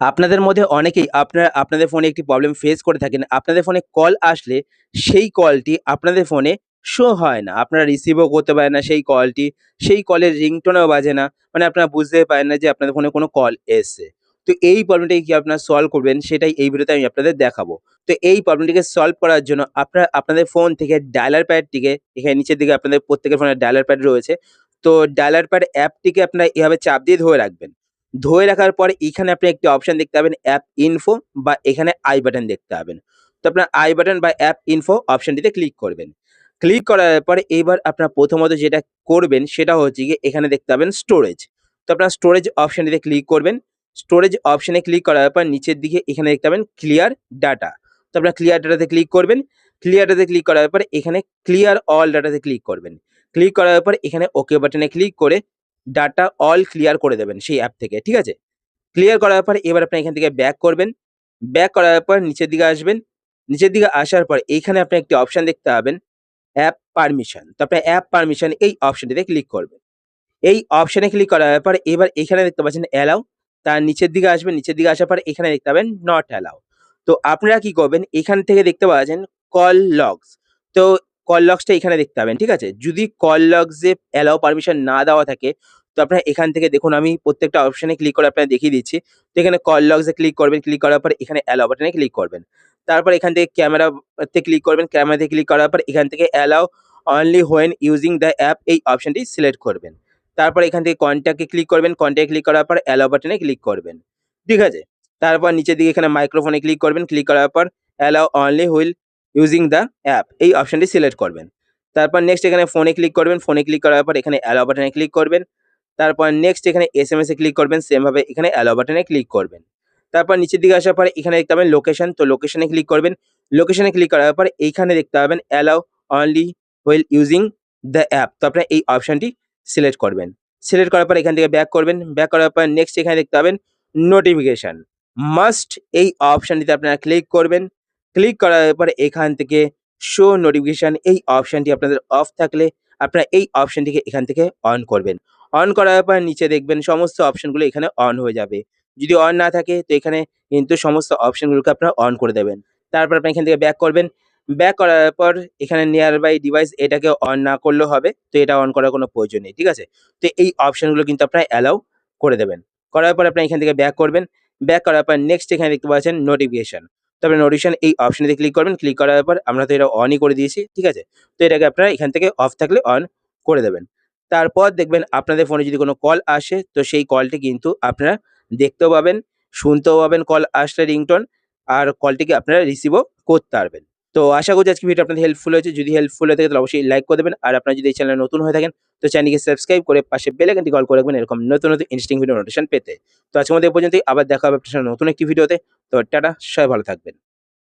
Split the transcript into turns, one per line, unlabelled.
আপনাদের মধ্যে অনেকেই আপনারা, আপনাদের ফোনে একটি প্রবলেম ফেস করে থাকেন। আপনাদের ফোনে কল আসলে সেই কলটি আপনাদের ফোনে শো হয় না। আপনারা রিসিভও করতে পারেন না সেই কলটি। সেই কলের রিংটোনও বাজে না। মানে আপনারা বুঝতেই পারেন না যে আপনাদের ফোনে কোনো কল এসছে। তো এই প্রবলেমটাকে কি আপনারা সলভ করবেন, সেটাই এই ভিডিওতে আমি আপনাদের দেখাবো। তো এই প্রবলেমটিকে সলভ করার জন্য আপনারা, আপনাদের ফোন থেকে ডায়ালার প্যাডটিকে এখানে নিচের দিকে আপনাদের প্রত্যেকের ফোনে ডায়ালার প্যাড রয়েছে। তো ডায়ালার প্যাড অ্যাপটিকে আপনারা এভাবে চাপ দিয়ে ধরে রাখবেন। ধরে রাখার পরে এখানে আপনি একটি অপশন দেখতে পাবেন অ্যাপ ইনফো বা এখানে আই বাটন দেখতে পাবেন। তো আপনার আই বাটন বা অ্যাপ ইনফো অপশনটিতে ক্লিক করবেন। ক্লিক করার পরে এবার আপনার প্রথমত যেটা করবেন সেটা হচ্ছে গিয়ে এখানে দেখতে পাবেন স্টোরেজ। তো আপনার স্টোরেজ অপশনটিতে ক্লিক করবেন। স্টোরেজ অপশনে ক্লিক করার পর নিচের দিকে এখানে দেখতে পাবেন ক্লিয়ার ডাটা। তো আপনার ক্লিয়ার ডাটাতে ক্লিক করবেন। ক্লিয়ার ডাটাতে ক্লিক করার পরে এখানে ক্লিয়ার অল ডাটাতে ক্লিক করবেন। ক্লিক করার পর এখানে ওকে বাটনে ক্লিক করে ডাটা অল ক্লিয়ার করে দেবেন সেই অ্যাপ থেকে। ঠিক আছে? ক্লিয়ার করার পর এবার আপনি এখান থেকে ব্যাক করবেন। ব্যাক করার পর নিচের দিকে আসবেন। নিচের দিকে আসার পর এইখানে আপনি একটি অপশন দেখতে পাবেন অ্যাপ পারমিশন। তো আপনার অ্যাপ পারমিশন এই অপশনটিতে ক্লিক করবেন। এই অপশানে ক্লিক করার পর এবার এখানে দেখতে পাচ্ছেন অ্যালাউ তার নিচের দিকে আসবেন। নিচের দিকে আসার পর এখানে দেখতে পাবেন নট অ্যালাউ। তো আপনারা কি করবেন, এখান থেকে দেখতে পাচ্ছেন কল লগস। তো কল লগসটা এখানে দেখতে পাবেন। ঠিক আছে? যদি কল লগসে অ্যালাউ পারমিশন না দেওয়া থাকে তো আপনারা এখান থেকে দেখুন আমি প্রত্যেকটা অপশানে ক্লিক করে আপনাদের দেখিয়ে দিচ্ছি। তো এখানে কল লগসে ক্লিক করবেন। ক্লিক করার পর এখানে অ্যালাউ বাটনে ক্লিক করবেন। তারপর এখান থেকে ক্যামেরা তে ক্লিক করবেন। ক্যামেরাতে ক্লিক করার পর এখান থেকে allow only when using the app এই অপশনটি সিলেক্ট করবেন। তারপর এখান থেকে কনট্যাক্ট ক্লিক করবেন। কনট্যাক্ট ক্লিক করার পর অ্যালাউ বাটনে ক্লিক করবেন। ঠিক আছে? তারপর নিচের দিকে এখানে মাইক্রোফোনে ক্লিক করবেন। ক্লিক করার পর allow only while using the app এই অপশনটি সিলেক্ট করবেন। তারপর নেক্সট এখানে ফোনে ক্লিক করবেন। ফোনে ক্লিক করার পর এখানে অ্যালাউ বাটনে ক্লিক করবেন। তারপর নেক্সট এখানে এসএমএস এ ক্লিক করবেন। সেম ভাবে এখানে অ্যালাউ বাটনে ক্লিক করবেন। তারপর নিচের দিকে আসার পরে এখানে দেখতে পাবেন লোকেশন। তো লোকেশনে ক্লিক করবেন। লোকেশনে ক্লিক করার পর এইখানে দেখতে পাবেন allow only while using the app. তো আপনার এই অপশনটি সিলেক্ট করবেন। সিলেক্ট করার পর এখান থেকে ব্যাক করবেন। ব্যাক করার পর নেক্সট এখানে দেখতে পাবেন নোটিফিকেশন। মাস্ট এই অপশনটিতে আপনারা ক্লিক করবেন। ক্লিক করার পরে এখান থেকে শো নোটিফিকেশন এই অপশনটি আপনাদের অফ থাকলে আপনারা এই অপশনটিকে এখান থেকে অন করবেন। অন করার পর নিচে দেখবেন সমস্ত অপশনগুলো এখানে অন হয়ে যাবে। যদি অন না থাকে তো এখানে কিন্তু সমস্ত অপশনগুলোকে আপনারা অন করে দেবেন। তারপর আপনি এখান থেকে ব্যাক করবেন। ব্যাক করার পর এখানে নিয়ার বাই ডিভাইস এটাকে অন না করলেও হবে। তো এটা অন করার কোনো প্রয়োজন নেই। ঠিক আছে? তো এই অপশনগুলো কিন্তু আপনারা অ্যালাউ করে দেবেন। করার পর আপনি এখান থেকে ব্যাক করবেন। ব্যাক করার পর নেক্সট এখানে দেখতে পাচ্ছেন নোটিফিকেশন। তবে নোটিশন এই অপশনটিতে ক্লিক করবেন। ক্লিক করার পর আমরা তো এটা অনই করে দিয়েছি। ঠিক আছে? তো এটাকে আপনারা এখান থেকে অফ থাকলে অন করে দেবেন। তারপর দেখবেন আপনাদের ফোনে যদি কোনো কল আসে তো সেই কলটি কিন্তু আপনারা দেখতেও পাবেন, শুনতেও পাবেন কল আসলে রিংটন আর কলটিকে আপনারা রিসিভও করতে পারবেন। তো আশা করছি আজকে ভিডিও আপনাদের হেল্পফুল হয়েছে। যদি হেল্পফুল হয়ে থাকে তাহলে অবশ্যই লাইক করে দেবেন। আর আপনারা যদি এই চ্যানেলে নতুন হয়ে থাকেন তো চ্যানেলকে সাবস্ক্রাইব করে পাশে বেল আইকনটি কল করে রাখবেন এরকম নতুন, নতুন ইন্টারেস্টিং ভিডিও নোটিফিকেশন পেতে। তো আজকের মধ্যে পর্যন্ত। আবার দেখা হবে আপনার নতুন একটি ভিডিওতে। তো টাটা, সবাই ভালো থাকবেন।